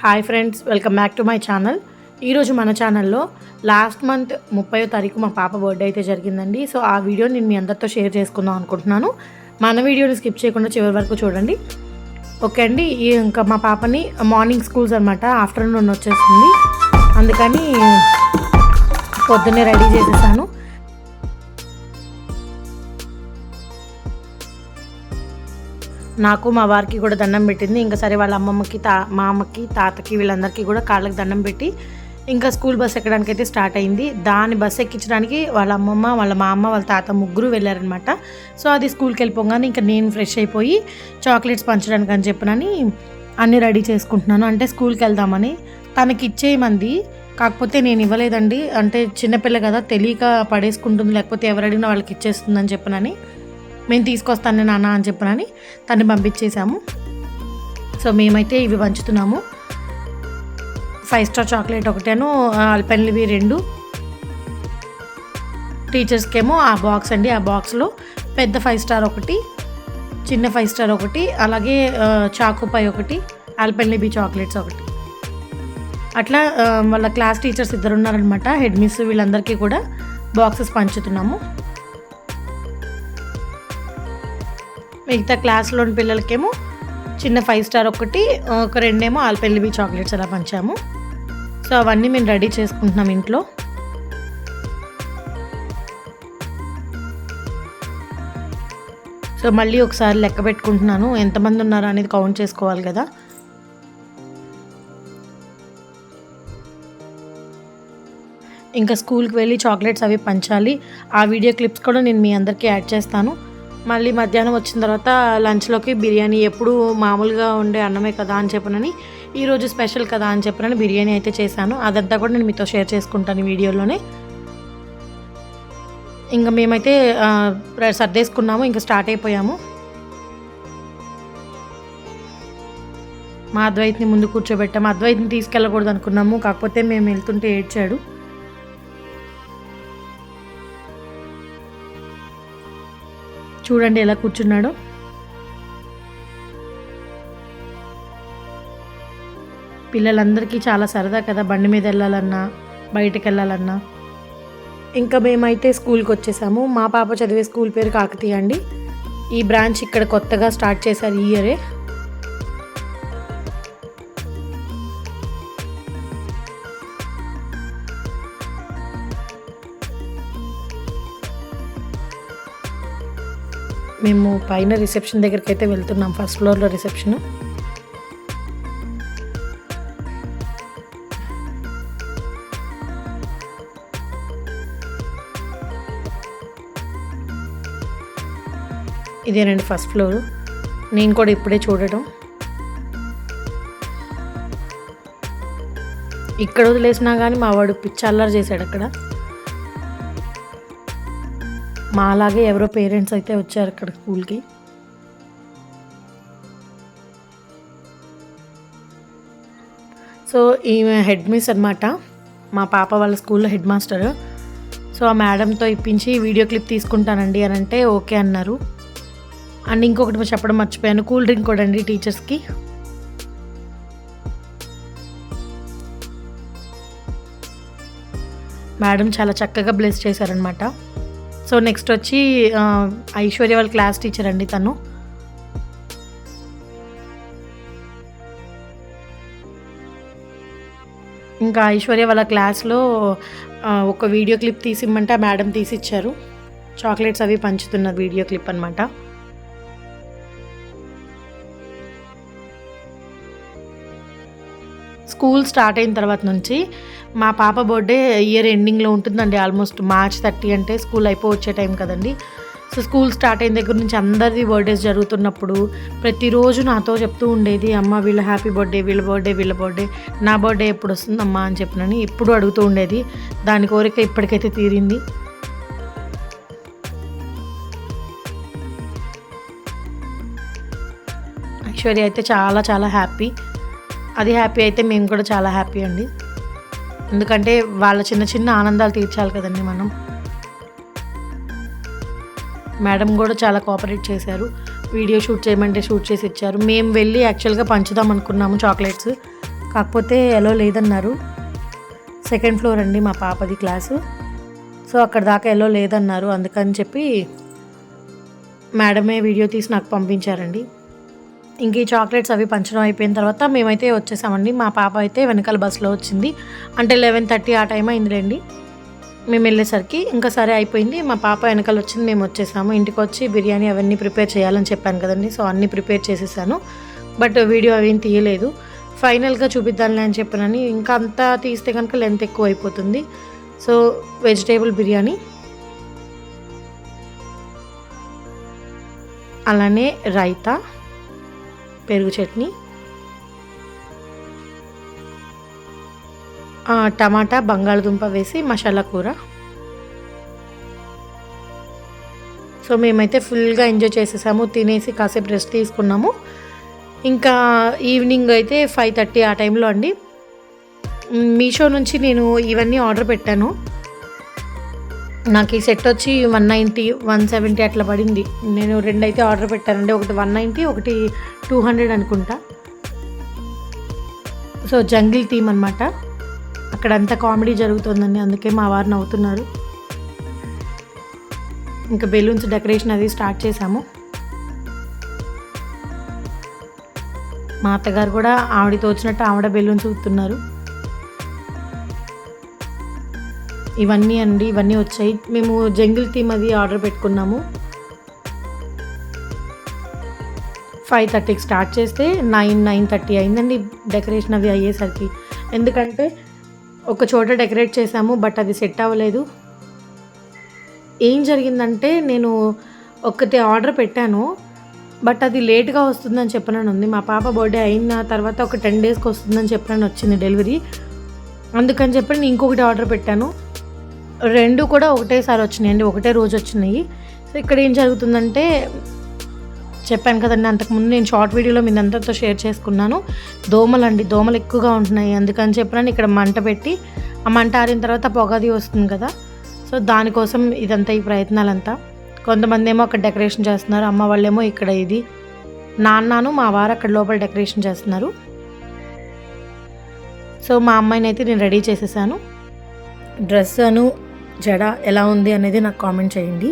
Hi friends welcome back to my channel. ఈరోజు మన ఛానల్లో లాస్ట్ మంత్ ముప్పయో తారీఖు మా పాప బర్త్డే అయితే జరిగిందండి. సో ఆ వీడియో నేను మీ అందరితో షేర్ చేసుకుందాం అనుకుంటున్నాను. మన వీడియోని స్కిప్ చేయకుండా చివరి వరకు చూడండి. ఓకే అండి ఇంకా మా పాపని మార్నింగ్ స్కూల్స్ అనమాట ఆఫ్టర్నూన్ వచ్చేసింది. అందుకని పొద్దున్నే రెడీ చేసేసాను. నాకు మా వారికి కూడా దండం పెట్టింది. ఇంకా సరే వాళ్ళ అమ్మమ్మకి తా మా అమ్మకి తాతకి వీళ్ళందరికీ కూడా కాళ్ళకి దండం పెట్టి ఇంకా స్కూల్ బస్ ఎక్కడానికి అయితే స్టార్ట్ అయింది. దాని బస్ ఎక్కించడానికి వాళ్ళ అమ్మమ్మ వాళ్ళ మా అమ్మ వాళ్ళ తాత ముగ్గురు వెళ్ళారనమాట సో అది స్కూల్కి వెళ్ళిపోగానే ఇంకా నేను ఫ్రెష్ అయిపోయి చాక్లెట్స్ పంచడానికి అని చెప్పనని అన్నీ రెడీ చేసుకుంటున్నాను. అంటే స్కూల్కి వెళ్దామని తనకి ఇచ్చేయమంది. కాకపోతే నేను ఇవ్వలేదండి. అంటే చిన్నపిల్ల కదా తెలియక పడేసుకుంటుంది. లేకపోతే ఎవరు అడిగినా వాళ్ళకి ఇచ్చేస్తుందని చెప్పనని మేము తీసుకొస్తాను నాన్న అని చెప్పనని తను పంపించేసాము సో మేమైతే ఇవి పంచుతున్నాము. ఫైవ్ స్టార్ చాక్లెట్ ఒకటేను అల్పెన్లివి రెండు. టీచర్స్కేమో ఆ బాక్స్ అండి ఆ బాక్స్లో పెద్ద ఫైవ్ స్టార్ ఒకటి చిన్న ఫైవ్ స్టార్ ఒకటి అలాగే చాకుపై ఒకటి ఆల్పెన్లిబీ చాక్లెట్స్ ఒకటి. అట్లా వాళ్ళ క్లాస్ టీచర్స్ ఇద్దరు ఉన్నారనమాట హెడ్ మిస్ వీళ్ళందరికీ కూడా బాక్సెస్ పంచుతున్నాము. మిగతా క్లాస్లోని పిల్లలకేమో చిన్న ఫైవ్ స్టార్ ఒకటి ఒక రెండేమో ఆల్పెల్లివి చాక్లెట్స్ అలా పంచాము. సో అవన్నీ మేము రెడీ చేసుకుంటున్నాం ఇంట్లో. సో మళ్ళీ ఒకసారి లెక్క పెట్టుకుంటున్నాను. ఎంతమంది ఉన్నారో అనేది కౌంట్ చేసుకోవాలి కదా. ఇంకా స్కూల్కి వెళ్ళి చాక్లెట్స్ అవి పంచాలి. ఆ వీడియో క్లిప్స్ కూడా నేను మీ అందరికీ యాడ్ చేస్తాను. మళ్ళీ మధ్యాహ్నం వచ్చిన తర్వాత లంచ్లోకి బిర్యానీ ఎప్పుడు మామూలుగా ఉండే అన్నమే కదా అని చెప్పనని ఈరోజు స్పెషల్ కదా అని చెప్పనని బిర్యానీ అయితే చేశాను. అదంతా కూడా నేను మీతో షేర్ చేసుకుంటాను వీడియోలోనే. ఇంకా మేమైతే సర్దేసుకున్నాము ఇంకా స్టార్ట్ అయిపోయాము. మా అద్వైత్ని ముందు కూర్చోబెట్టాము. అద్వైత్ని తీసుకెళ్ళకూడదు అనుకున్నాము కాకపోతే మేము వెళ్తుంటే ఏడ్చాడు. చూడండి ఎలా కూర్చున్నాడో. పిల్లలందరికీ చాలా సరదా కదా బండి మీద వెళ్ళాలన్నా బయటకు వెళ్ళాలన్నా. ఇంకా మేమైతే స్కూల్కి వచ్చేసాము. మా పాప చదివే స్కూల్ పేరు కాకతీయ అండి. ఈ బ్రాంచ్ ఇక్కడ కొత్తగా స్టార్ట్ చేశారు ఈ ఇయరే. మేము పైన రిసెప్షన్ దగ్గరికి అయితే వెళ్తున్నాం ఫస్ట్ ఫ్లోర్లో రిసెప్షన్. ఇదేనండి ఫస్ట్ ఫ్లోర్ నేను కూడా ఇప్పుడే చూడటం. ఇక్కడ వదిలేసినా కానీ మా వాడు పిచ్చల్లరి చేశాడు అక్కడ. మా అలాగే ఎవరో పేరెంట్స్ అయితే వచ్చారు అక్కడ స్కూల్కి. సో ఈమె హెడ్ మిస్ అనమాట మా పాప వాళ్ళ స్కూల్లో హెడ్ మాస్టర్. సో ఆ మేడంతో ఇప్పించి వీడియో క్లిప్ తీసుకుంటానండి అని అంటే ఓకే అన్నారు. అండ్ ఇంకొకటి చెప్పడం మర్చిపోయాను. కూల్ డ్రింక్ కూడా అండి టీచర్స్కి. మేడం చాలా చక్కగా బ్లెస్ చేశారనమాట సో నెక్స్ట్ వచ్చి ఐశ్వర్య వాళ్ళ క్లాస్ టీచర్ అండి తను. ఇంకా ఐశ్వర్య వాళ్ళ క్లాస్లో ఒక వీడియో క్లిప్ తీసిమ్మంటే ఆ మేడం తీసిచ్చారు. చాక్లెట్స్ అవి పంచుతున్న వీడియో క్లిప్ అనమాట స్కూల్ స్టార్ట్ అయిన తర్వాత నుంచి మా పాప బర్త్డే ఇయర్ ఎండింగ్లో ఉంటుందండి ఆల్మోస్ట్ మార్చ్ థర్టీ అంటే స్కూల్ అయిపో వచ్చే టైం కదండి. సో స్కూల్ స్టార్ట్ అయిన దగ్గర నుంచి అందరిది బర్త్డేస్ జరుగుతున్నప్పుడు ప్రతిరోజు నాతో చెప్తూ ఉండేది అమ్మ వీళ్ళ హ్యాపీ బర్త్డే వీళ్ళ బర్త్డే వీళ్ళ బర్త్డే నా బర్త్డే ఎప్పుడు వస్తుంది అమ్మ అని చెప్పినని ఎప్పుడు అడుగుతూ ఉండేది. దాని కోరిక ఇప్పటికైతే తీరింది. ఐశ్వర్య అయితే చాలా చాలా హ్యాపీ. అది హ్యాపీ అయితే మేము కూడా చాలా హ్యాపీ అండి. ఎందుకంటే వాళ్ళ చిన్న చిన్న ఆనందాలు తీర్చాలి కదండి మనం. మేడం కూడా చాలా కోఆపరేట్ చేశారు. వీడియో షూట్ చేయమంటే షూట్ చేసి ఇచ్చారు. మేము వెళ్ళి యాక్చువల్గా పంచుదాం అనుకున్నాము చాక్లెట్స్. కాకపోతే ఎలో లేదన్నారు. సెకండ్ ఫ్లోర్ అండి మా పాపది క్లాసు. సో అక్కడ దాకా ఎలో లేదన్నారు. అందుకని చెప్పి మేడమే వీడియో తీసి నాకు పంపించారండి. ఇంక ఈ చాక్లెట్స్ అవి పంచడం అయిపోయిన తర్వాత మేమైతే వచ్చేసామండి. మా పాప అయితే వెనకాల బస్సులో వచ్చింది. అంటే లెవెన్ థర్టీ ఆ టైం అయిందిలేండి. మేము వెళ్ళేసరికి ఇంకా సరే అయిపోయింది. మా పాప వెనకాల వచ్చింది. మేము వచ్చేసాము. ఇంటికి వచ్చి బిర్యానీ అవన్నీ ప్రిపేర్ చేయాలని చెప్పాను కదండి. సో అన్నీ ప్రిపేర్ చేసేసాను. బట్ వీడియో అవేం తీయలేదు. ఫైనల్గా చూపిద్దాంలే అని చెప్పానని ఇంకా అంతా తీస్తే కనుక లెంత్ ఎక్కువ అయిపోతుంది. So vegetable biryani. అలానే రైతా. పెరుగు చట్నీ టమాటా బంగాళదుంప వేసి మసాలా కూర. సో మేమైతే ఫుల్గా ఎంజాయ్ చేసేసాము తినేసి కాసేపు రెస్ట్ తీసుకున్నాము. ఇంకా ఈవినింగ్ అయితే ఫైవ్ థర్టీ ఆ టైంలో అండి. మీషో నుంచి నేను ఇవన్నీ ఆర్డర్ పెట్టాను. నాకు ఈ సెట్ వచ్చి వన్ నైంటీ వన్ సెవెంటీ అట్లా పడింది. నేను రెండు అయితే ఆర్డర్ పెట్టానండి. ఒకటి వన్ నైంటీ ఒకటి టూ హండ్రెడ్ అనుకుంటా. సో జంగిల్ థీమ్ అనమాట అక్కడ అంతా కామెడీ జరుగుతుందండి. అందుకే మా వారు నవ్వుతున్నారు. ఇంకా బెలూన్స్ డెకరేషన్ అది స్టార్ట్ చేశాము. మా అత్తగారు కూడా ఆవిడతో వచ్చినట్టు ఆవిడ బెలూన్స్ ఊతున్నారు ఇవన్నీ అండి ఇవన్నీ వచ్చాయి. మేము జంగిల్ థీమ్ అది ఆర్డర్ పెట్టుకున్నాము. ఫైవ్ థర్టీకి స్టార్ట్ చేస్తే నైన్ నైన్ థర్టీ అయిందండి డెకరేషన్ అవి అయ్యేసరికి. ఎందుకంటే ఒక చోట డెకరేట్ చేశాము బట్ అది సెట్ అవ్వలేదు. ఏం జరిగిందంటే నేను ఒకటి ఆర్డర్ పెట్టాను బట్ అది లేట్గా వస్తుందని చెప్పనని ఉంది. మా పాప బర్త్డే అయిన తర్వాత ఒక టెన్ డేస్కి వస్తుందని చెప్పనని వచ్చింది డెలివరీ. అందుకని చెప్పి నేను ఇంకొకటి ఆర్డర్ పెట్టాను. రెండు కూడా ఒకటేసారి వచ్చినాయండి ఒకటే రోజు వచ్చినాయి. సో ఇక్కడ ఏం జరుగుతుందంటే చెప్పాను కదండి అంతకుముందు నేను షార్ట్ వీడియోలో మీ అందరితో షేర్ చేసుకున్నాను. దోమలు అండి దోమలు ఎక్కువగా ఉంటున్నాయి. అందుకని చెప్పినాను ఇక్కడ మంట పెట్టి ఆ మంట ఆరిన తర్వాత పొగది వస్తుంది కదా. సో దానికోసం ఇదంతా ఈ ప్రయత్నాలంతా. కొంతమంది ఏమో అక్కడ డెకరేషన్ చేస్తున్నారు అమ్మ వాళ్ళేమో ఇక్కడ ఇది. నాన్నను మా వారు అక్కడ లోపల డెకరేషన్ చేస్తున్నారు. సో మా అమ్మాయిని అయితే నేను రెడీ చేసేసాను. డ్రెస్ అను జడ ఎలా ఉంది అనేది నాకు కామెంట్ చేయండి.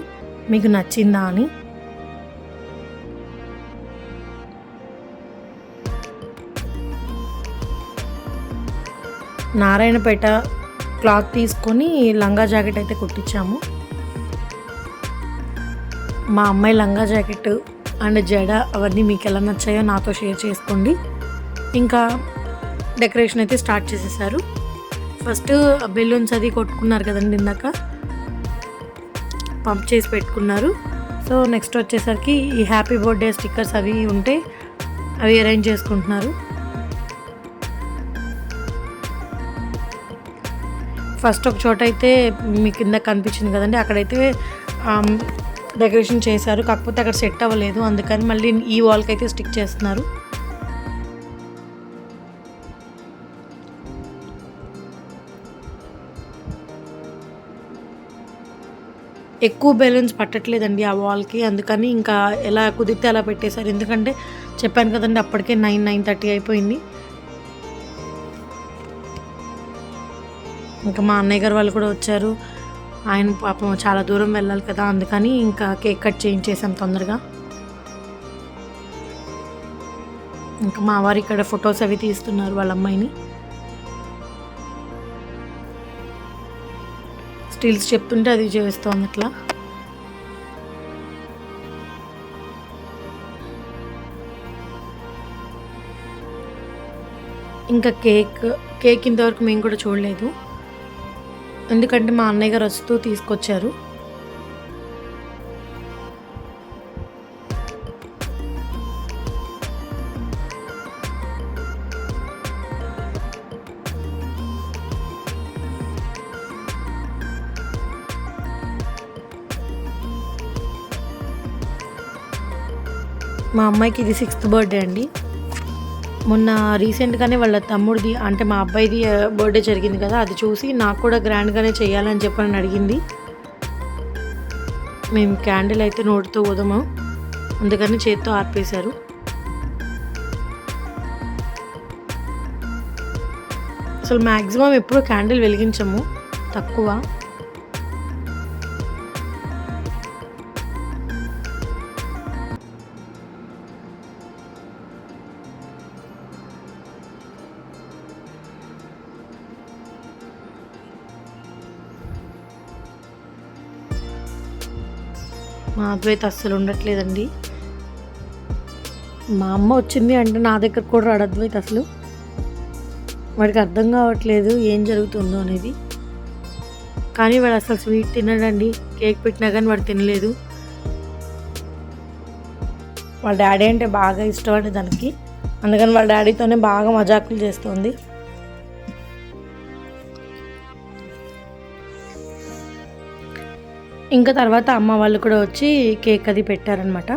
మీకు నచ్చిందా అని. నారాయణపేట క్లాత్ తీసుకొని లంగా జాకెట్ అయితే కుట్టించాము. మా అమ్మాయి లంగా జాకెట్ అండ్ జడ అవన్నీ మీకు ఎలా నచ్చాయో నాతో షేర్ చేసుకోండి. ఇంకా డెకరేషన్ అయితే స్టార్ట్ చేసేసారు. ఫస్ట్ బెలూన్స్ అది కొట్టుకున్నారు కదండి ఇందాక. పంప్ చేసి పెట్టుకున్నారు. సో నెక్స్ట్ వచ్చేసరికి ఈ హ్యాపీ బర్త్డే స్టిక్కర్స్ అవి ఉంటే అవి అరేంజ్ చేసుకుంటున్నారు. ఫస్ట్ ఒక చోట అయితే మీ కింద కనిపించింది కదండి అక్కడైతే డెకరేషన్ చేశారు. కాకపోతే అక్కడ సెట్ అవ్వలేదు అందుకని మళ్ళీ ఈ వాల్కి అయితే స్టిక్ చేస్తున్నారు. ఎక్కువ బెలూన్స్ పట్టట్లేదండి ఆ వాల్కి అందుకని ఇంకా ఎలా కుదిరితే అలా పెట్టేశారు. ఎందుకంటే చెప్పాను కదండి అప్పటికే నైన్ నైన్ థర్టీ అయిపోయింది. ఇంకా మా అన్నయ్య గారు వాళ్ళు కూడా వచ్చారు. ఆయన పాపం చాలా దూరం వెళ్ళాలి కదా అందుకని ఇంకా కేక్ కట్ చేయించేసాం తొందరగా. ఇంకా మా వారు ఇక్కడ ఫొటోస్ అవి తీస్తున్నారు వాళ్ళ అమ్మాయిని. రీల్స్ చెప్తుంటే అది చేస్తోంది అట్లా. ఇంకా కేక్ కేక్ ఇంతవరకు మేము కూడా చూడలేదు. ఎందుకంటే మా అన్నయ్య గారు వస్తూ తీసుకొచ్చారు. మా అమ్మాయికి ఇది సిక్స్త్ బర్త్డే అండి. మొన్న రీసెంట్గానే వాళ్ళ తమ్ముడిది అంటే మా అబ్బాయిది బర్త్డే జరిగింది కదా అది చూసి నాకు కూడా గ్రాండ్గానే చేయాలని చెప్పని అడిగింది. మేము క్యాండిల్ అయితే నోటితో ఊదము అందుకని చేత్తో ఆర్పేశారు. అసలు మ్యాక్సిమం ఎప్పుడు క్యాండిల్ వెలిగించము తక్కువ. నాతో అద్వైత అస్సలు ఉండట్లేదండి. మా అమ్మ వచ్చింది అంటే నా దగ్గర కూడా రాడు అద్వైత అసలు. వాడికి అర్థం కావట్లేదు ఏం జరుగుతుందో అనేది. కానీ వాడు అసలు స్వీట్ తినడండి. కేక్ పెట్టినా కానీ వాడు తినలేదు. వాళ్ళ డాడీ అంటే బాగా ఇష్టం అండి దానికి అందుకని వాళ్ళ డాడీతోనే బాగా మజాకులు చేస్తుంది. ఇంకా తర్వాత అమ్మ వాళ్ళు కూడా వచ్చి కేక్ అది పెట్టారనమాట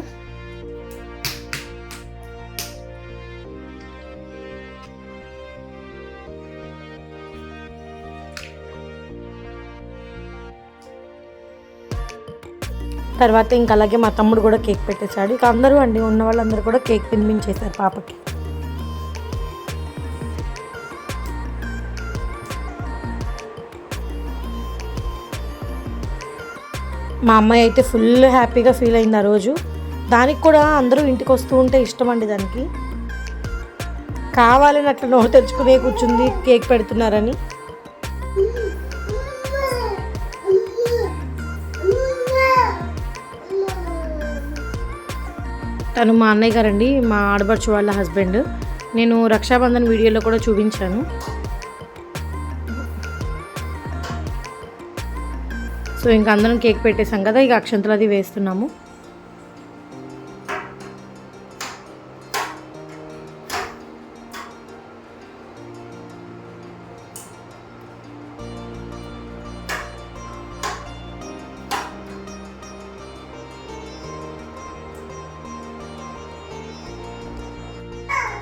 తర్వాత ఇంకా అలాగే మా తమ్ముడు కూడా కేక్ పెట్టేశాడు. ఇక అందరూ అండి ఉన్న వాళ్ళందరూ కూడా కేక్ తినిపించేశారు పాపకి. మా అమ్మాయి అయితే ఫుల్ హ్యాపీగా ఫీల్ అయింది ఆ రోజు. దానికి కూడా అందరూ ఇంటికి వస్తూ ఉంటే ఇష్టం అండి దానికి. కావాలని అట్లా నోరు తెచ్చుకునే కూర్చుంది కేక్ పెడుతున్నారని. తను మా అన్నయ్య గారండి మా ఆడబడుచు వాళ్ళ హస్బెండ్. నేను రక్షాబంధన్ వీడియోలో కూడా చూపించాను. సో ఇంకా అందరం కేక్ పెట్టేసాం కదా ఇక అక్షంతలు అది వేస్తున్నాము.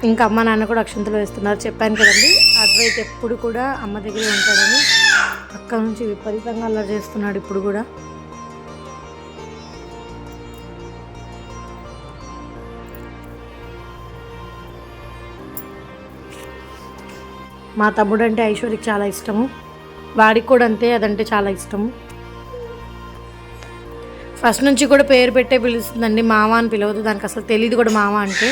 ఇంకా అమ్మ నాన్న కూడా అక్షంతలు వేస్తున్నారు. చెప్పాను కదండి అద్వైత్ ఎప్పుడు కూడా అమ్మ దగ్గరే ఉంటాడని. అక్కడ నుంచి విపరీతంగా అలా చేస్తున్నాడు ఇప్పుడు కూడా. మా తమ్ముడు అంటే ఐశ్వర్యకి చాలా ఇష్టము. వాడికి కూడా అంతే అదంటే చాలా ఇష్టము. ఫస్ట్ నుంచి కూడా పేరు పెట్టే పిలుస్తుందండి మామ అని పిలవదు దానికి అసలు తెలియదు కూడా మామ అంటే.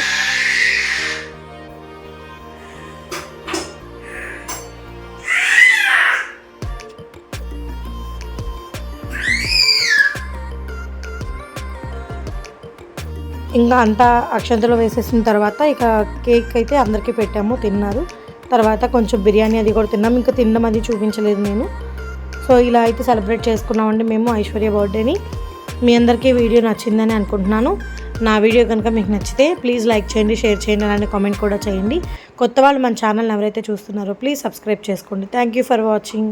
ఇంకా అంతా అక్షంతలు వేసేసిన తర్వాత ఇక కేక్ అయితే అందరికీ పెట్టాము తిన్నారు. తర్వాత కొంచెం బిర్యానీ అది కూడా తిన్నాం. ఇంకా తినడం అది చూపించలేదు నేను. సో ఇలా అయితే సెలబ్రేట్ చేసుకున్నామండి మేము ఐశ్వర్య బర్త్డేని. మీ అందరికీ వీడియో నచ్చిందని అనుకుంటున్నాను. నా వీడియో కనుక మీకు నచ్చితే ప్లీజ్ లైక్ చేయండి షేర్ చేయండి అలానే కామెంట్ కూడా చేయండి. కొత్త వాళ్ళు మన ఛానల్ ఎవరైతే చూస్తున్నారో ప్లీజ్ సబ్స్క్రైబ్ చేసుకోండి. Thank you for watching.